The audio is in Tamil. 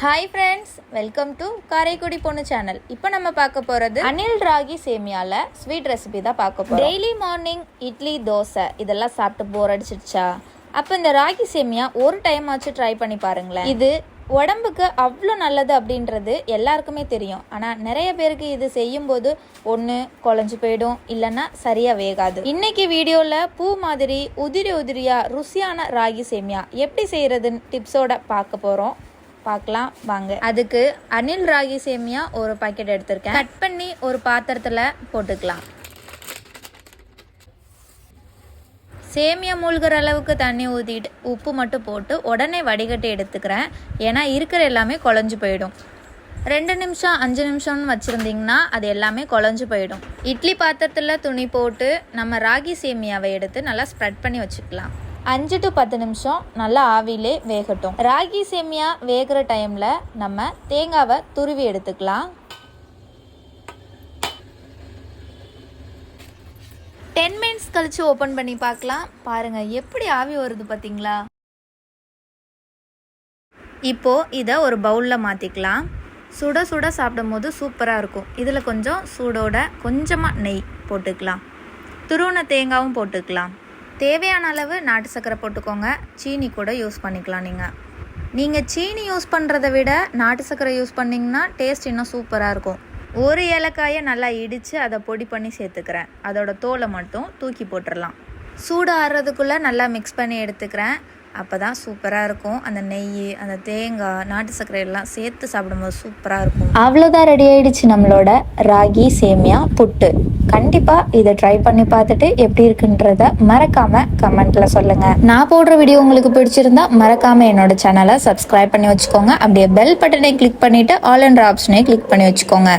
Hi friends welcome to Karaikudi பொண்ணு சேனல் இப்போ நம்ம பார்க்க போகிறது அனில் ராகி சேமியாவில் ஸ்வீட் ரெசிபி தான் பார்க்க போகிறோம் டெய்லி மார்னிங் இட்லி தோசை இதெல்லாம் சாப்பிட்டு போர் அடிச்சிடுச்சா அப்போ இந்த ராகி சேமியா ஒரு டைம் ஆச்சு ட்ரை பண்ணி பாருங்களேன். இது உடம்புக்கு அவ்வளோ நல்லது அப்படின்றது எல்லாருக்குமே தெரியும். ஆனால் நிறைய பேருக்கு இது செய்யும்போது ஒன்று குழஞ்சு போயிடும் இல்லைன்னா சரியாக வேகாது. இன்னைக்கு வீடியோவில் பூ மாதிரி உதிரி உதிரியாக ருசியான ராகி சேமியா எப்படி செய்கிறதுன்னு டிப்ஸோட பார்க்க போகிறோம் பார்க்கலாம் வாங்க. அதுக்கு அனில் ராகி சேமியா ஒரு பாக்கெட் எடுத்திருக்கேன். கட் பண்ணி ஒரு பாத்திரத்தில் போட்டுக்கலாம். சேமியா மூழ்கிற அளவுக்கு தண்ணி ஊற்றிட்டு உப்பு மட்டும் போட்டு உடனே வடிகட்டி எடுத்துக்கிறேன். ஏன்னா இருக்கிற எல்லாமே குழஞ்சு போயிடும். ரெண்டு நிமிஷம் அஞ்சு நிமிஷம்னு வச்சுருந்தீங்கன்னா அது எல்லாமே குழஞ்சு போயிடும். இட்லி பாத்திரத்தில் துணி போட்டு நம்ம ராகி சேமியாவை எடுத்து நல்லா ஸ்ப்ரெட் பண்ணி வச்சுக்கலாம். அஞ்சு டு பத்து நிமிஷம் நல்லா ஆவிலே வேகட்டும். ராகி சேமியா வேகிற டைமில் நம்ம தேங்காவை துருவி எடுத்துக்கலாம். டென் மினிட்ஸ் கழிச்சு ஓப்பன் பண்ணி பார்க்கலாம். பாருங்க எப்படி ஆவி வருது பார்த்தீங்களா? இப்போ இதை ஒரு பவுலில் மாற்றிக்கலாம் சுட சுட சாப்பிடும் போது சூப்பராக இருக்கும். இதில் கொஞ்சம் சூடோட கொஞ்சமாக நெய் போட்டுக்கலாம். துருவன தேங்காவும் போட்டுக்கலாம். தேவையான அளவு நாட்டு சர்க்கரை போட்டுக்கோங்க. சீனி கூட யூஸ் பண்ணிக்கலாம் நீங்கள் நீங்கள் சீனி யூஸ் பண்ணுறதை விட நாட்டு சர்க்கரை யூஸ் பண்ணிங்கன்னா டேஸ்ட் இன்னும் சூப்பராக இருக்கும். ஒரு ஏலக்காயை நல்லா இடித்து அதை பொடி பண்ணி சேர்த்துக்கிறேன். அதோட தோலை மட்டும் தூக்கி போட்டுடலாம் சூடு ஆறுறதுக்குள்ளே நல்லா மிக்ஸ் பண்ணி எடுத்துக்கிறேன். அப்போ தான் சூப்பராக இருக்கும். அந்த நெய் அந்த தேங்காய் நாட்டு சர்க்கரை எல்லாம் சேர்த்து சாப்பிடும்போது சூப்பராக இருக்கும். அவ்வளோதான் ரெடி ஆயிடுச்சு நம்மளோட ராகி சேமியா புட்டு. கண்டிப்பாக இதை ட்ரை பண்ணி பார்த்துட்டு எப்படி இருக்குன்றத மறக்காம கமெண்ட்ல சொல்லுங்க. நான் போடுற வீடியோ உங்களுக்கு பிடிச்சிருந்தா மறக்காம என்னோட சேனலை சப்ஸ்கிரைப் பண்ணி வச்சுக்கோங்க. அப்படியே பெல் பட்டனை கிளிக் பண்ணிட்டு ஆல் என்ற ஆப்ஷனை கிளிக் பண்ணி வச்சுக்கோங்க.